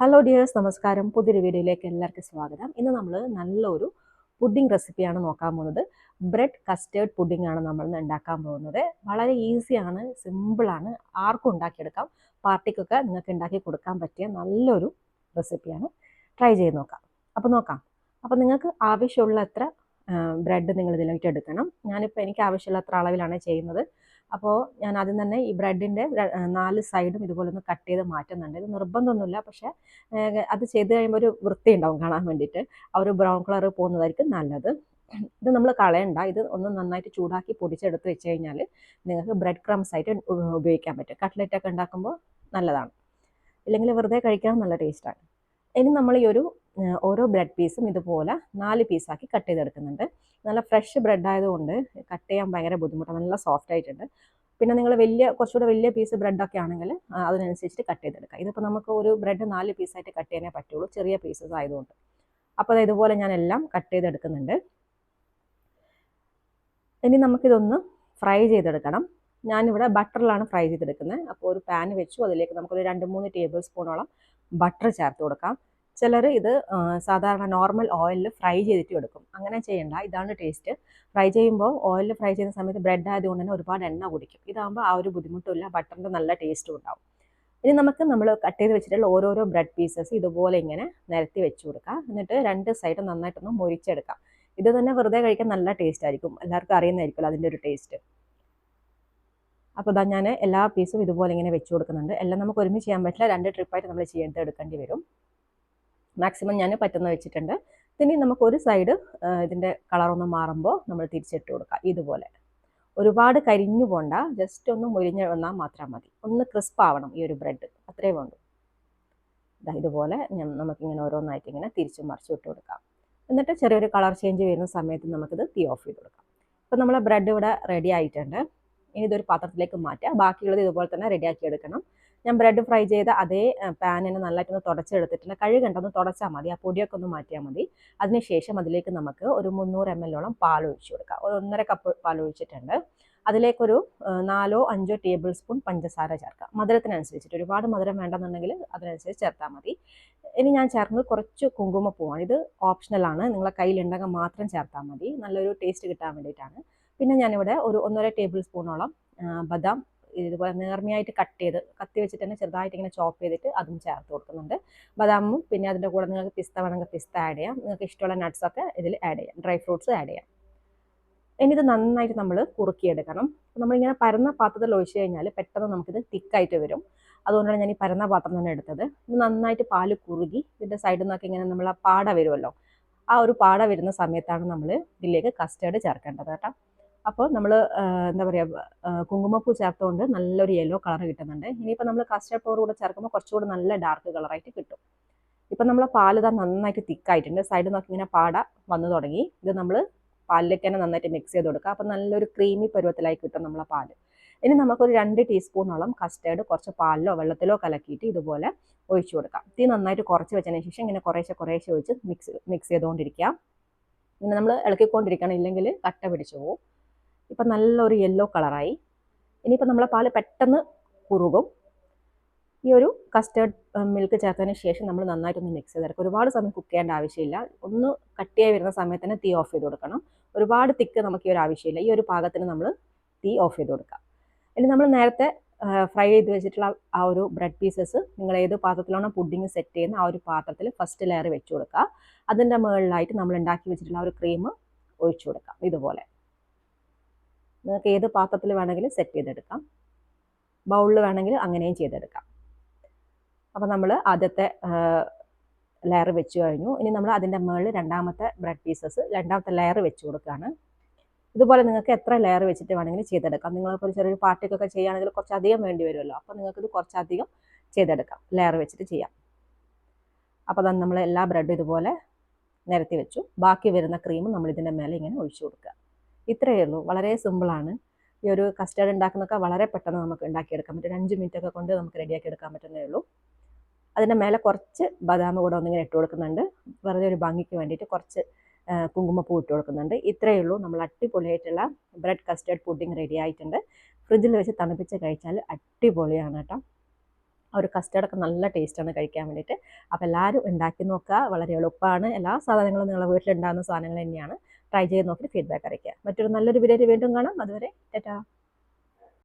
Hello dears നമസ്കാരം. പുതിയൊരു വീഡിയോയിലേക്ക് എല്ലാവർക്കും സ്വാഗതം. ഇന്ന് നമ്മൾ നല്ലൊരു പുഡിംഗ് റെസിപ്പിയാണ് നോക്കാൻ പോകുന്നത്. ബ്രെഡ് കസ്റ്റേർഡ് പുഡിംഗ് ആണ് നമ്മൾ ഇന്ന് ഉണ്ടാക്കാൻ പോകുന്നത്. വളരെ ഈസിയാണ് സിമ്പിളാണ് ആർക്കും ഉണ്ടാക്കിയെടുക്കാം. പാർട്ടിക്കൊക്കെ നിങ്ങൾക്ക് ഉണ്ടാക്കി കൊടുക്കാൻ പറ്റിയ നല്ലൊരു റെസിപ്പിയാണ് ട്രൈ ചെയ്ത് നോക്കാം. അപ്പോൾ നോക്കാം. അപ്പോൾ നിങ്ങൾക്ക് ആവശ്യമുള്ള എത്ര ബ്രെഡ് നിങ്ങൾ ഇതിലേക്ക് എടുക്കണം. ഞാനിപ്പോൾ എനിക്ക് ആവശ്യമുള്ള അത്ര അളവിലാണ് ചെയ്യുന്നത്. അപ്പോൾ ഞാൻ ആദ്യം തന്നെ ഈ ബ്രെഡിന്റെ നാല് സൈഡും ഇതുപോലെ ഒന്ന് കട്ട് ചെയ്ത് മാറ്റുന്നുണ്ട്. ഇത് നിർബന്ധമൊന്നുമില്ല പക്ഷേ അത് ചെയ്ത് കഴിയുമ്പോൾ ഒരു വൃത്തി ഉണ്ടാവും കാണാൻ വേണ്ടിയിട്ട്. ആ ഒരു ബ്രൗൺ കളർ പോകുന്നതായിരിക്കും നല്ലത്. ഇത് നമ്മൾ കളയണ്ട. ഇത് ഒന്ന് നന്നായിട്ട് ചൂടാക്കി പൊടിച്ചെടുത്ത് വെച്ച് കഴിഞ്ഞാൽ നിങ്ങൾക്ക് ബ്രെഡ് ക്രംസ് ആയിട്ട് ഉപയോഗിക്കാൻ പറ്റും. കട്ട്ലറ്റ് ഒക്കെ ഉണ്ടാക്കുമ്പോൾ നല്ലതാണ്. ഇല്ലെങ്കിൽ വെറുതെ കഴിക്കാൻ നല്ല ടേസ്റ്റാണ് ഇനി നമ്മൾ ഈ ഒരു ഓരോ ബ്രെഡ് പീസും ഇതുപോലെ നാല് പീസാക്കി കട്ട് ചെയ്തെടുക്കുന്നുണ്ട്. നല്ല ഫ്രഷ് ബ്രെഡ് ആയതുകൊണ്ട് കട്ട് ചെയ്യാൻ ഭയങ്കര ബുദ്ധിമുട്ടാണ് നല്ല സോഫ്റ്റ് ആയിട്ടുണ്ട്. പിന്നെ നിങ്ങൾ വലിയ കുറച്ചുകൂടെ വലിയ പീസ് ബ്രെഡൊക്കെ ആണെങ്കിൽ അതിനനുസരിച്ചിട്ട് കട്ട് ചെയ്തെടുക്കാം ഇതിപ്പോൾ നമുക്ക് ഒരു ബ്രെഡ് നാല് പീസായിട്ട് കട്ട് ചെയ്യാനേ പറ്റുള്ളൂ ചെറിയ പീസസ് ആയതുകൊണ്ട്. അപ്പോൾ അത് ഇതുപോലെ ഞാൻ എല്ലാം കട്ട് ചെയ്തെടുക്കുന്നുണ്ട്. ഇനി നമുക്കിതൊന്ന് ഫ്രൈ ചെയ്തെടുക്കണം. ഞാനിവിടെ ബട്ടറിലാണ് ഫ്രൈ ചെയ്തെടുക്കുന്നത്. അപ്പോൾ ഒരു പാൻ വെച്ചു അതിലേക്ക് നമുക്കൊരു രണ്ട് മൂന്ന് ടേബിൾ സ്പൂണോളം ബട്ടർ ചേർത്ത് കൊടുക്കാം. ചിലർ ഇത് സാധാരണ നോർമൽ ഓയിലിൽ ഫ്രൈ ചെയ്തിട്ട് എടുക്കും. അങ്ങനെ ചെയ്യണ്ട ഇതാണ് ടേസ്റ്റ് ഫ്രൈ ചെയ്യുമ്പോൾ ഓയിലിൽ ഫ്രൈ ചെയ്യുന്ന സമയത്ത് ബ്രെഡ് ആയതുകൊണ്ട് തന്നെ ഒരുപാട് എണ്ണ കുടിക്കും. ഇതാകുമ്പോൾ ആ ഒരു ബുദ്ധിമുട്ടില്ല ബട്ടറിന്റെ നല്ല ടേസ്റ്റും ഉണ്ടാവും. ഇനി നമുക്ക് നമ്മൾ കട്ട് ചെയ്ത് വെച്ചിട്ടുള്ള ഓരോരോ ബ്രെഡ് പീസസ് ഇതുപോലെ ഇങ്ങനെ നിരത്തി വെച്ച് കൊടുക്കാം. എന്നിട്ട് രണ്ട് സൈഡ് നന്നായിട്ടൊന്ന് മൊരിച്ചെടുക്കാം. ഇത് തന്നെ വെറുതെ കഴിക്കാൻ നല്ല ടേസ്റ്റ് ആയിരിക്കും. എല്ലാവർക്കും അറിയുന്നതായിരിക്കുമല്ലോ അതിന്റെ ഒരു ടേസ്റ്റ് അപ്പോൾ ഇതാ ഞാൻ എല്ലാ പീസും ഇതുപോലെ ഇങ്ങനെ വെച്ച് കൊടുക്കുന്നുണ്ട്. എല്ലാം നമുക്ക് ഒരുമിച്ച് ചെയ്യാൻ പറ്റില്ല. രണ്ട് ട്രിപ്പായിട്ട് നമ്മൾ ചെയ്യേണ്ടത് എടുക്കേണ്ടി വരും. മാക്സിമം ഞാൻ പറ്റുന്ന വെച്ചിട്ടുണ്ട്. ഇനി നമുക്ക് ഒരു സൈഡ് ഇതിന്റെ കളറൊന്ന് മാറുമ്പോൾ നമ്മൾ തിരിച്ചിട്ട് കൊടുക്കാം. ഇതുപോലെ. ഒരുപാട് കരിഞ്ഞു പോണ്ട. ജസ്റ്റ് ഒന്ന് മുരിഞ്ഞ് വന്നാൽ മാത്രം മതി. ഒന്ന് ക്രിസ്പ് ആവണം ഈ ഒരു ബ്രെഡ് അത്രേ വേണ്ടു. ഇതുപോലെ നമുക്കിങ്ങനെ ഓരോന്നായിട്ട് ഇങ്ങനെ തിരിച്ചു മറിച്ചു ഇട്ട് കൊടുക്കാം. എന്നിട്ട് ചെറിയൊരു കളർ ചേഞ്ച് വരുന്ന സമയത്ത് നമുക്കിത് തീ ഓഫ് ചെയ്ത് കൊടുക്കാം. അപ്പോൾ നമ്മളെ ബ്രെഡ് ഇവിടെ റെഡി ആയിട്ടുണ്ട്. ഇനി ഇതൊരു പാത്രത്തിലേക്ക് മാറ്റുക ബാക്കിയുള്ളത് ഇതുപോലെ തന്നെ റെഡിയാക്കി എടുക്കണം. ഞാൻ ബ്രെഡ് ഫ്രൈ ചെയ്ത അതേ പാനിനെ നല്ലതായിട്ടൊന്ന് തുടച്ചെടുത്തിട്ടുണ്ട്. കഴുകണ്ടൊന്ന് തുടച്ചാൽ മതി. ആ പൊടിയൊക്കെ ഒന്ന് മാറ്റിയാൽ മതി. അതിനുശേഷം അതിലേക്ക് നമുക്ക് ഒരു മുന്നൂറ് എം എല്ലോളം പാൽ ഒഴിച്ചു കൊടുക്കാം. ഒരു ഒന്നര കപ്പ് പാൽ ഒഴിച്ചിട്ടുണ്ട് അതിലേക്കൊരു നാലോ അഞ്ചോ ടേബിൾ സ്പൂൺ പഞ്ചസാര ചേർക്കാം. മധുരത്തിനനുസരിച്ചിട്ട്. ഒരുപാട് മധുരം വേണ്ടെന്നുണ്ടെങ്കിൽ അതിനനുസരിച്ച് ചേർത്താൽ മതി. ഇനി ഞാൻ ചേർക്കുന്നത് കുറച്ച് കുങ്കുമപ്പൂവാണ് ഇത് ഓപ്ഷണലാണ് നിങ്ങളെ കയ്യിലുണ്ടെങ്കിൽ മാത്രം ചേർത്താൽ മതി. നല്ലൊരു ടേസ്റ്റ് കിട്ടാൻ വേണ്ടിയിട്ടാണ്. പിന്നെ ഞാനിവിടെ ഒരു ഒന്നര ടേബിൾ സ്പൂണോളം ബദാം ഇതുപോലെ നേർമയായിട്ട് കട്ട് ചെയ്ത് കത്തി വെച്ചിട്ട് തന്നെ ചെറുതായിട്ട് ഇങ്ങനെ ചോപ്പ് ചെയ്തിട്ട് അതും ചേർത്ത് കൊടുക്കുന്നുണ്ട്. ബദാമും പിന്നെ അതിന്റെ കൂടെ നിങ്ങൾക്ക് പിസ്ത വേണമെങ്കിൽ പിസ്ത ആഡ് ചെയ്യാം. നിങ്ങൾക്ക് ഇഷ്ടമുള്ള നട്ട്സൊക്കെ ഇതിൽ ആഡ് ചെയ്യാം. ഡ്രൈ ഫ്രൂട്ട്സ് ആഡ് ചെയ്യാം. ഇനി ഇത് നന്നായിട്ട് നമ്മൾ കുറുക്കിയെടുക്കണം. നമ്മളിങ്ങനെ പരന്ന പാത്രത്തിൽ ഒഴിച്ചു കഴിഞ്ഞാൽ പെട്ടെന്ന് നമുക്കിത് തിക്കായിട്ട് വരും. അതുകൊണ്ടാണ് ഞാൻ ഈ പരന്ന പാത്രം തന്നെ എടുത്തത്. ഇത് നന്നായിട്ട് പാൽ കുറുകി ഇതിന്റെ സൈഡിൽ നിന്നൊക്കെ ഇങ്ങനെ നമ്മൾ പാട വരുമല്ലോ. ആ ഒരു പാട വരുന്ന സമയത്താണ് നമ്മൾ ഇതിലേക്ക് കസ്റ്റേർഡ് ചേർക്കേണ്ടത് കേട്ടോ. അപ്പോൾ നമ്മൾ എന്താ പറയുക കുങ്കുമപ്പൂ ചേർത്തുകൊണ്ട് നല്ലൊരു യെല്ലോ കളർ കിട്ടുന്നുണ്ട്. ഇനിയിപ്പോൾ നമ്മൾ കസ്റ്റർഡ് പൗഡർ കൂടെ ചേർക്കുമ്പോൾ കുറച്ചുകൂടി നല്ല ഡാർക്ക് കളറായിട്ട് കിട്ടും. ഇപ്പം നമ്മൾ പാൽ ഇതാ നന്നായിട്ട് തിക്കായിട്ടുണ്ട്. സൈഡിൽ നോക്കി ഇങ്ങനെ പാട വന്നു തുടങ്ങി. ഇത് നമ്മൾ പാലിലേക്ക് തന്നെ നന്നായിട്ട് മിക്സ് ചെയ്ത് കൊടുക്കുക. അപ്പം നല്ലൊരു ക്രീമി പരുവത്തിലായി കിട്ടും നമ്മളെ പാൽ. ഇനി നമുക്കൊരു രണ്ട് ടീസ്പൂണോളം കസ്റ്റേർഡ് കുറച്ച് പാലിലോ വെള്ളത്തിലോ കലക്കിയിട്ട് ഇതുപോലെ ഒഴിച്ചു കൊടുക്കാം. തീ നന്നായിട്ട് കുറച്ച് വെച്ചതിന് ശേഷം ഇങ്ങനെ കുറേശ്ശെ കുറേശ്ശെ ഒഴിച്ച് മിക്സ് മിക്സ് ചെയ്തുകൊണ്ടിരിക്കുക. ഇങ്ങനെ നമ്മൾ ഇളക്കിക്കൊണ്ടിരിക്കണം. ഇല്ലെങ്കിൽ കട്ട പിടിച്ചു പോകും ഇപ്പം നല്ലൊരു യെല്ലോ കളറായി ഇനിയിപ്പോൾ നമ്മളെ പാൽ പെട്ടെന്ന് കുറുകും. ഈ ഒരു കസ്റ്റേർഡ് മിൽക്ക് ചേർത്തതിന് ശേഷം നമ്മൾ നന്നായിട്ടൊന്ന് മിക്സ് ചെയ്തെടുക്കുക ഒരുപാട് സമയം കുക്ക് ചെയ്യേണ്ട ആവശ്യമില്ല. ഒന്ന് കട്ടിയായി വരുന്ന സമയത്ത് തന്നെ തീ ഓഫ് ചെയ്ത് കൊടുക്കണം. ഒരുപാട് തിക്ക് നമുക്ക് ഈ ഒരു ആവശ്യമില്ല. ഈ ഒരു പാകത്തിന് നമ്മൾ തീ ഓഫ് ചെയ്ത് കൊടുക്കാം ഇനി നമ്മൾ നേരത്തെ ഫ്രൈ ചെയ്ത് വെച്ചിട്ടുള്ള ആ ഒരു ബ്രെഡ് പീസസ് നിങ്ങൾ ഏത് പാത്രത്തിലാണോ പുഡിങ് സെറ്റ് ചെയ്യുന്ന ആ ഒരു പാത്രത്തിൽ ഫസ്റ്റ് ലെയർ വെച്ച് കൊടുക്കുക. അതിന്റെ മുകളിലായിട്ട് നമ്മൾ ഉണ്ടാക്കി വെച്ചിട്ടുള്ള ആ ഒരു ക്രീം ഒഴിച്ചു കൊടുക്കാം ഇതുപോലെ. നിങ്ങൾക്ക് ഏത് പാത്രത്തിൽ വേണമെങ്കിലും സെറ്റ് ചെയ്തെടുക്കാം. ബൗളിൽ വേണമെങ്കിൽ അങ്ങനെയും ചെയ്തെടുക്കാം. അപ്പോൾ നമ്മൾ ആദ്യത്തെ ലെയർ വെച്ച് കഴിഞ്ഞു. ഇനി നമ്മൾ അതിന്റെ മുകളിൽ രണ്ടാമത്തെ ബ്രെഡ് പീസസ് രണ്ടാമത്തെ ലെയർ വെച്ച് കൊടുക്കുകയാണ്. ഇതുപോലെ നിങ്ങൾക്ക് എത്ര ലെയർ വെച്ചിട്ട് വേണമെങ്കിലും ചെയ്തെടുക്കാം. നിങ്ങളിപ്പോൾ ചെറിയൊരു പാർട്ടിക്കൊക്കെ ചെയ്യുകയാണെങ്കിൽ കുറച്ചധികം വേണ്ടി വരുമല്ലോ. അപ്പോൾ നിങ്ങൾക്കിത് കുറച്ചധികം ചെയ്തെടുക്കാം. ലെയർ വെച്ചിട്ട് ചെയ്യാം. അപ്പോൾ തന്നെ നമ്മൾ എല്ലാ ബ്രെഡും ഇതുപോലെ നിരത്തി വെച്ചു. ബാക്കി വരുന്ന ക്രീമും നമ്മൾ ഇതിന്റെ മേലെ ഇങ്ങനെ ഒഴിച്ചു കൊടുക്കുക. ഇത്രയേ ഉള്ളൂ. വളരെ സിമ്പിളാണ് ഈ ഒരു കസ്റ്റേർഡ് ഉണ്ടാക്കുന്നൊക്കെ വളരെ പെട്ടെന്ന് നമുക്ക് ഉണ്ടാക്കിയെടുക്കാൻ പറ്റും. അഞ്ച് മിനിറ്റ് ഒക്കെ കൊണ്ട് നമുക്ക് റെഡിയാക്കി എടുക്കാൻ പറ്റുന്നേ ഉള്ളൂ. അതിന്റെ മേലെ കുറച്ച് ബദാം കൂടെ ഒന്നിങ്ങനെ ഇട്ട് കൊടുക്കുന്നുണ്ട്. വെറുതെ ഒരു ഭംഗിക്ക് വേണ്ടിയിട്ട് കുറച്ച് കുങ്കുമപ്പൂ ഇട്ട് കൊടുക്കുന്നുണ്ട്. ഇത്രയേ ഉള്ളൂ. നമ്മൾ അടിപൊളിയായിട്ടുള്ള ബ്രെഡ് കസ്റ്റേർഡ് പുഡിംഗ് റെഡി ആയിട്ടുണ്ട്. ഫ്രിഡ്ജിൽ വെച്ച് തണുപ്പിച്ച് കഴിച്ചാൽ അടിപൊളിയാണ് കേട്ടോ. ആ ഒരു കസ്റ്റർഡൊക്കെ നല്ല ടേസ്റ്റാണ് കഴിക്കാൻ വേണ്ടിയിട്ട്. അപ്പോൾ എല്ലാവരും ഉണ്ടാക്കി നോക്കുക. വളരെ എളുപ്പമാണ്. എല്ലാ സാധനങ്ങളും നിങ്ങളുടെ വീട്ടിലുണ്ടാകുന്ന സാധനങ്ങൾ തന്നെയാണ്. ട്രൈ ചെയ്ത് നോക്കിയിട്ട് ഫീഡ്ബാക്ക് അറിയിക്കുക. മറ്റൊരു നല്ലൊരു വീഡിയോയിൽ വീണ്ടും കാണാം. അതുവരെ ടാറ്റാ.